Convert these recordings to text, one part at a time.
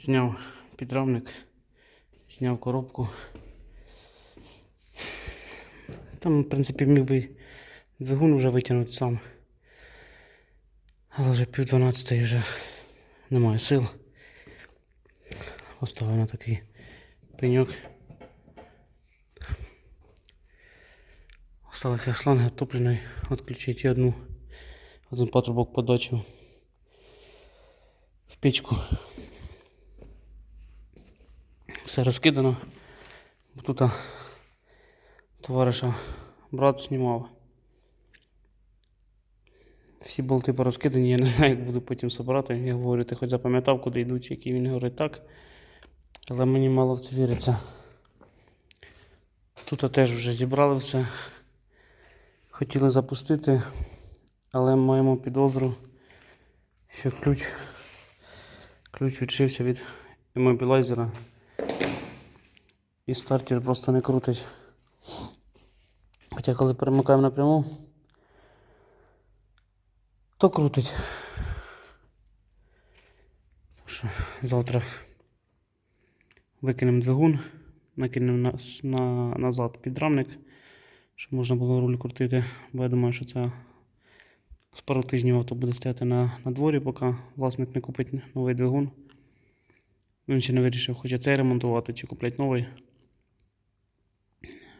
Зняв підрамник, зняв коробку. Там, в принципі, міг би двигун вже витягнути сам. Але вже пів дванадцятої вже немає сил. Поставив на такий пеньок. Осталося шланги топливної відключити і одну, один патрубок подачу в печку. Все розкидано. Тут товариша брат знімав. Всі болти порозкидані, я не знаю, як буду потім собирати. Я говорю, ти хоч запам'ятав, куди йдуть, які він говорить так. Але мені мало в це віриться. Тут теж вже зібрали все. Хотіли запустити, але маємо підозру, що ключ, ключ відшився від іммобілайзера. І стартер просто не крутить. Хоча коли перемикаємо напряму, то крутить. Що завтра викинемо двигун, накинемо на, на, назад підрамник, щоб можна було руль крутити. Бо я думаю, що це з пару тижнів авто буде стояти на, на дворі, поки власник не купить новий двигун. Він ще не вирішив, хоче цей ремонтувати чи купляти новий.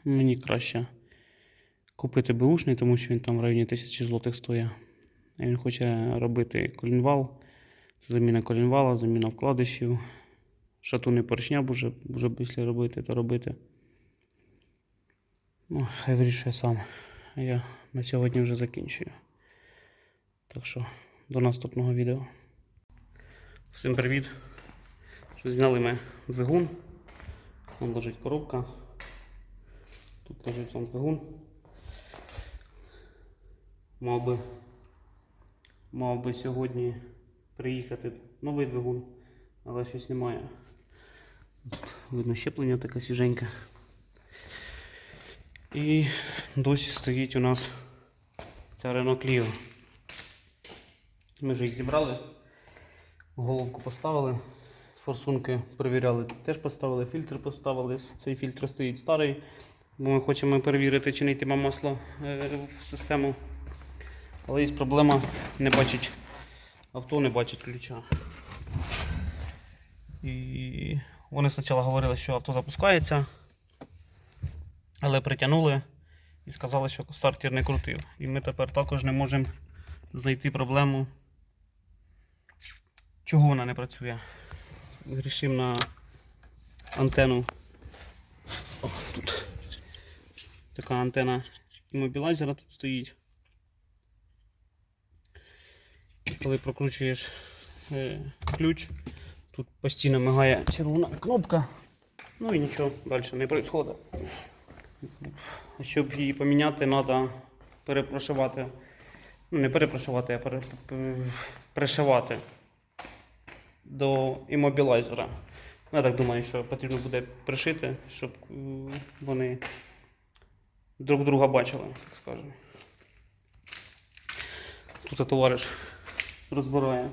Мені краще купити беушний, тому що він там в районі 1000 злотих стоїть. Він хоче робити колінвал. Це заміна колінвала, заміна вкладишів. Шатуни поршня буде, буде після робити та робити. Ну, хай вирішує сам. Я на сьогодні вже закінчую. Так що до наступного відео. Всім привіт! Що зняли ми двигун. Там лежить коробка. Тут лежить сам двигун. Мав би, мав би сьогодні приїхати новий двигун, але щось немає. Тут видно щеплення таке свіженьке. І досі стоїть у нас ця Renault. Ми вже їх зібрали, головку поставили, форсунки перевіряли, теж поставили, фільтр поставили. Цей фільтр стоїть старий, бо ми хочемо перевірити, чи не йтиме масло е, в систему. Але є проблема, не бачить авто, не бачить ключа. І вони спочатку говорили, що авто запускається, але притягнули і сказали, що стартер не крутив. І ми тепер також не можемо знайти проблему, чого вона не працює. Вирішимо на антенну. О, тут така антенна іммобілайзера тут стоїть. Коли прокручуєш е, ключ, тут постійно мигає червона кнопка. Ну і нічого далі не відбувається. Щоб її поміняти, треба перепрошувати. Ну, не перепрошувати, а пришивати до іммобілайзера. Ну, Я так думаю, що потрібно буде пришити, щоб е, вони друг друга бачили, так скажемо. Тут товариш розбирає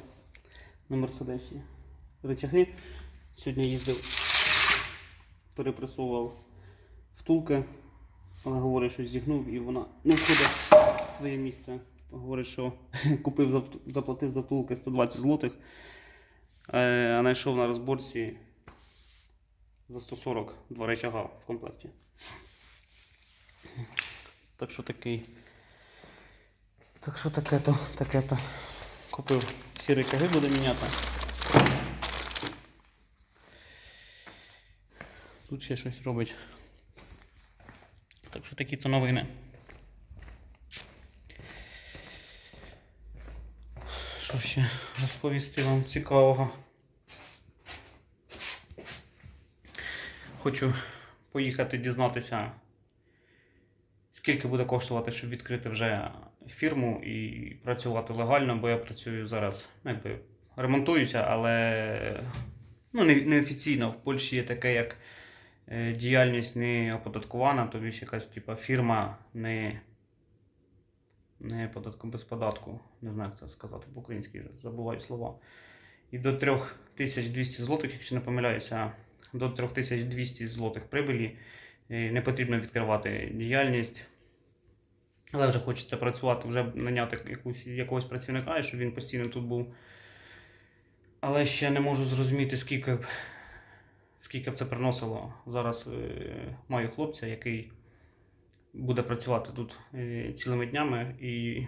на Мерседесі речаги. Сьогодні їздив, перепресовував втулки, але говорить, що зігнув і вона не входить в своє місце. Говорить, що купив, заплатив за втулки 120 злотих, е, а знайшов на розборці за 140 два речага в комплекті. Так що такий. Так що таке то, таке то. Купив всі речаги, буде міняти. Тут ще щось робить. Так що такі то новини. Що ще розповісти вам цікавого? Хочу поїхати дізнатися, скільки буде коштувати, щоб відкрити вже фірму і працювати легально, бо я працюю зараз, ну, якби ремонтуюся, але ну, неофіційно. В Польщі є таке, як е, діяльність не оподаткувана, тобі ж якась типа, фірма не, не податку, без податку. Не знаю, як це сказати по-українськи, забуваю слова. І до 3200 злотих, якщо не помиляюся, до 3200 злотих прибилі е, не потрібно відкривати діяльність. Але вже хочеться працювати, вже наняти якусь, якогось працівника, і щоб він постійно тут був. Але ще не можу зрозуміти, скільки, б- скільки б це приносило. Зараз е, маю хлопця, який буде працювати тут е, цілими днями і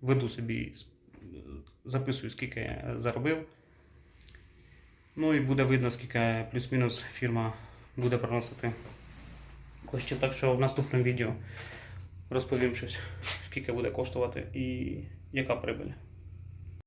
веду собі, записую, скільки я заробив. Ну і буде видно, скільки плюс-мінус фірма буде приносити коштів. Так що в наступному відео розповім щось, скільки буде коштувати і яка прибиль.